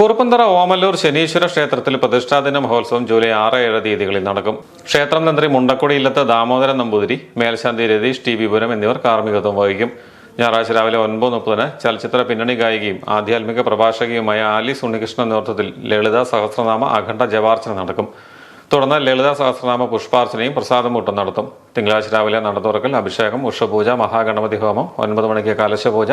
കുറുപ്പന്തറ ഓമല്ലൂർ ശനീശ്വര ക്ഷേത്രത്തിൽ പ്രതിഷ്ഠാദിന മഹോത്സവം ജൂലൈ ആറ് ഏഴ് തീയതികളിൽ നടക്കും. ക്ഷേത്രം തന്ത്രി മുണ്ടക്കുടി ഇല്ലത്ത് ദാമോദരൻ നമ്പൂതിരി മേൽശാന്തി രതീഷ് ടി വിപുരം എന്നിവർ കാർമ്മികത്വം വഹിക്കും. ഞായറാഴ്ച രാവിലെ ഒൻപത് മുപ്പതിന് ചലച്ചിത്ര പിന്നണി ഗായികയും ആധ്യാത്മിക പ്രഭാഷകയുമായ ആലീസ് ഉണ്ണികൃഷ്ണൻ നേതൃത്വത്തിൽ ലളിത സഹസ്രനാമ അഖണ്ഡ ജപാർച്ചന നടക്കും. തുടർന്ന് ലളിത സഹസ്രനാമ പുഷ്പാർച്ചനയും പ്രസാദമൂട്ടം നടത്തും. തിങ്കളാഴ്ച രാവിലെ നട അഭിഷേകം ഉഷപൂജ മഹാഗണപതി ഹോമം ഒൻപത് മണിക്ക് കലശപൂജ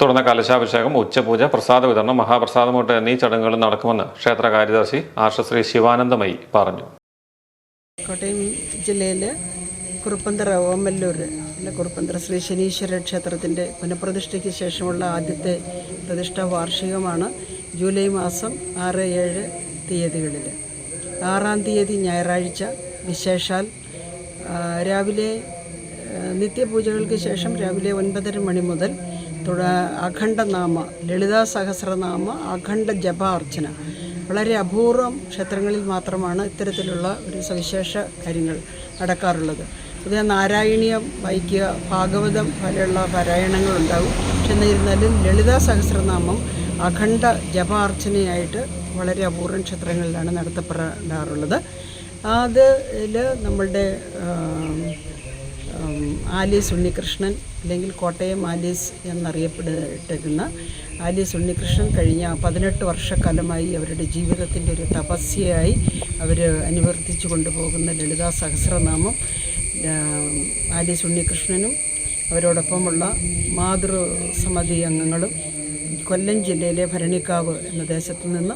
തുടർന്ന് കലശാഭിഷേകം ഉച്ചപൂജ പ്രസാദ വിതരണം മഹാപ്രസാദമൂട്ട് എന്നീ ചടങ്ങുകൾ നടക്കുമെന്ന് ക്ഷേത്ര കാര്യദർശി ആർഷശ്രീ ശിവാനന്ദമയി പറഞ്ഞു. കോട്ടയം ജില്ലയിൽ കുറുപ്പന്തറ ഓമല്ലൂർ അല്ല കുറുപ്പന്തറ ശ്രീ ശനീശ്വര ക്ഷേത്രത്തിന്റെ പുനഃപ്രതിഷ്ഠയ്ക്ക് ശേഷമുള്ള ആദ്യത്തെ പ്രതിഷ്ഠാ വാർഷികമാണ് ജൂലൈ മാസം ആറ് ഏഴ് തീയതികളിൽ. ആറാം തീയതി ഞായറാഴ്ച വിശേഷാൽ രാവിലെ നിത്യപൂജകൾക്ക് ശേഷം രാവിലെ ഒൻപതര മണി മുതൽ തുട അഖണ്ഡനാമ ലളിതാ സഹസ്രനാമ അഖണ്ഡ ജപാർച്ചന. വളരെ അപൂർവം ക്ഷേത്രങ്ങളിൽ മാത്രമാണ് ഇത്തരത്തിലുള്ള ഒരു സവിശേഷ കാര്യങ്ങൾ നടക്കാറുള്ളത്. അത് നാരായണീയം വൈക്കുക ഭാഗവതം പോലെയുള്ള പാരായണങ്ങളുണ്ടാകും പക്ഷെ എന്നിരുന്നാലും ലളിതാ സഹസ്രനാമം അഖണ്ഡ ജപാർച്ചനയായിട്ട് വളരെ അപൂർവം ക്ഷേത്രങ്ങളിലാണ് നടത്തപ്പെടാറുള്ളത്. അതിൽ നമ്മളുടെ ആലീസ് ഉണ്ണികൃഷ്ണൻ അല്ലെങ്കിൽ കോട്ടയം ആലീസ് എന്നറിയപ്പെട്ടിരുന്ന ആലീസ് ഉണ്ണികൃഷ്ണൻ കഴിഞ്ഞ പതിനെട്ട് വർഷക്കാലമായി അവരുടെ ജീവിതത്തിന്റെ ഒരു തപസ്യയായി അവർ അനുവർത്തിച്ചു കൊണ്ടുപോകുന്ന ലളിതാ സഹസ്രനാമം ആലീസ് ഉണ്ണികൃഷ്ണനും അവരോടൊപ്പമുള്ള മാതൃസമിതി അംഗങ്ങളും കൊല്ലം ജില്ലയിലെ ഭരണിക്കാവ് എന്ന ദേശത്തു നിന്ന്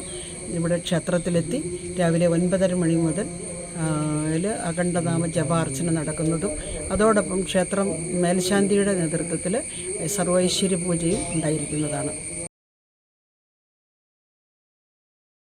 ഇവിടെ ക്ഷേത്രത്തിലെത്തി രാവിലെ ഒൻപതര മണി മുതൽ അഖണ്ഡനാമ ജപാർച്ചന നടക്കുന്നതും അതോടൊപ്പം ക്ഷേത്രം മേൽശാന്തിയുടെ നേതൃത്വത്തിൽ സർവൈശ്വര്യ പൂജയും ഉണ്ടായിരിക്കുന്നതാണ്.